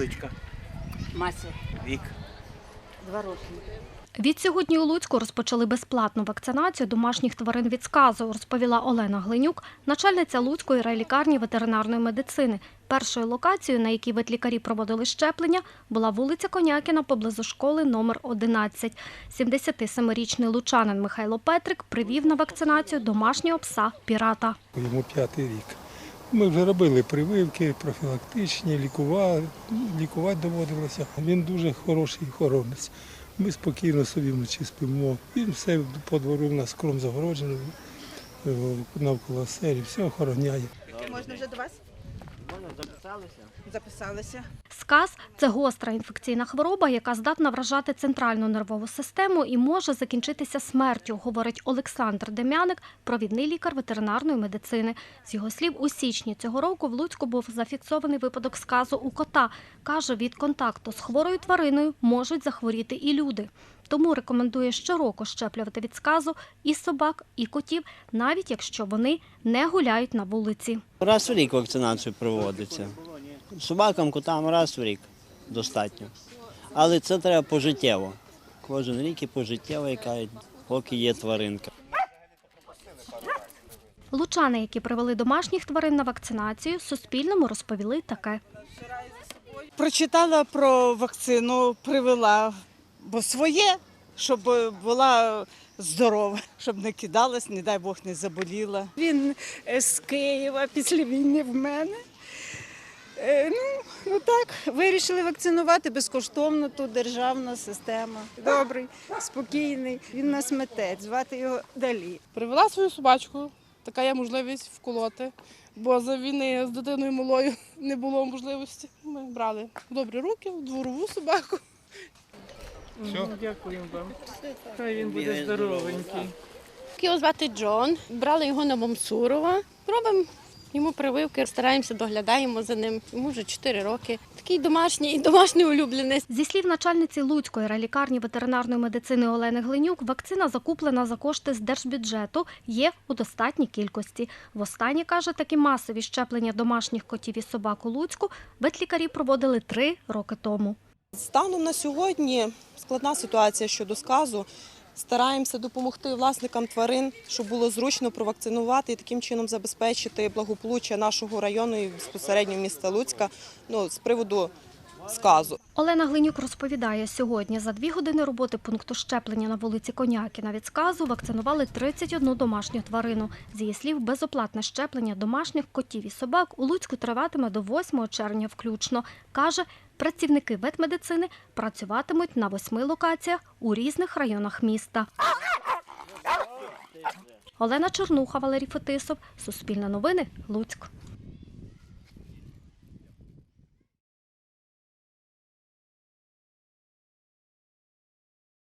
кличка? Мася, Вік. два роки. Відсьогодні у Луцьку розпочали безплатну вакцинацію домашніх тварин від сказу, розповіла Олена Глинюк, начальниця Луцької райлікарні ветеринарної медицини. Першою локацією, на якій ветлікарі проводили щеплення, була вулиця Конякіна поблизу школи номер 11. 77-річний лучанин Михайло Петрик привів на вакцинацію домашнього пса пірата. Йому п'ятий рік. Ми вже робили прививки профілактичні, лікували, лікувати доводилося. Він дуже хороший охоронець. Ми спокійно собі вночі спимо. Він все по двору в нас кром загороджений, е, навколо селі, все охороняє. Можна вже до вас? Можна записалися? Записалися. Сказ це гостра інфекційна хвороба, яка здатна вражати центральну нервову систему і може закінчитися смертю, говорить Олександр Дем'яник, провідний лікар ветеринарної медицини. З його слів, у січні цього року в Луцьку був зафіксований випадок сказу у кота. Каже, від контакту з хворою твариною можуть захворіти і люди. Тому рекомендує щороку щеплювати від сказу і собак, і котів, навіть якщо вони не гуляють на вулиці. Раз в рік вакцинацію проводиться. Собакам, котам раз в рік достатньо. Але це треба пожиттєво. Кожен рік і пожиттєво, яка поки є тваринка. Лучани, які привели домашніх тварин на вакцинацію, Суспільному розповіли таке. Прочитала про вакцину, привела, бо своє, щоб була здорова, щоб не кидалась, не дай Бог не заболіла. Він е, з Києва після війни в мене. Ну, ну так, вирішили вакцинувати безкоштовно тут державна система. Добрий, спокійний. Він нас митець, звати його Далі. Привела свою собачку, така є можливість вколоти, бо за війни з дитиною малою не було можливості. Ми брали в добрі руки, в дворову собаку. Дякуємо вам. Хай він буде здоровенький. Його звати Джон. Брали його на Мамсурова. Робимо йому прививки, стараємося, доглядаємо за ним. Йому вже 4 роки. Такий домашній, домашній улюбленець. Зі слів начальниці Луцької райлікарні ветеринарної медицини Олени Глинюк, вакцина закуплена за кошти з держбюджету, є у достатній кількості. Востаннє, каже, такі масові щеплення домашніх котів і собак у Луцьку ветлікарі проводили три роки тому. Станом на сьогодні складна ситуація щодо сказу. Стараємося допомогти власникам тварин, щоб було зручно провакцинувати і таким чином забезпечити благополуччя нашого району і безпосередньо міста Луцька. Ну, з приводу сказу. Олена Глинюк розповідає, сьогодні за дві години роботи пункту щеплення на вулиці Конякіна від сказу вакцинували 31 домашню тварину. З її слів, безоплатне щеплення домашніх котів і собак у Луцьку триватиме до 8 червня включно. Каже, працівники ветмедицини працюватимуть на восьми локаціях у різних районах міста. Олена Чернуха, Валерій Фетисов, Суспільне новини, Луцьк.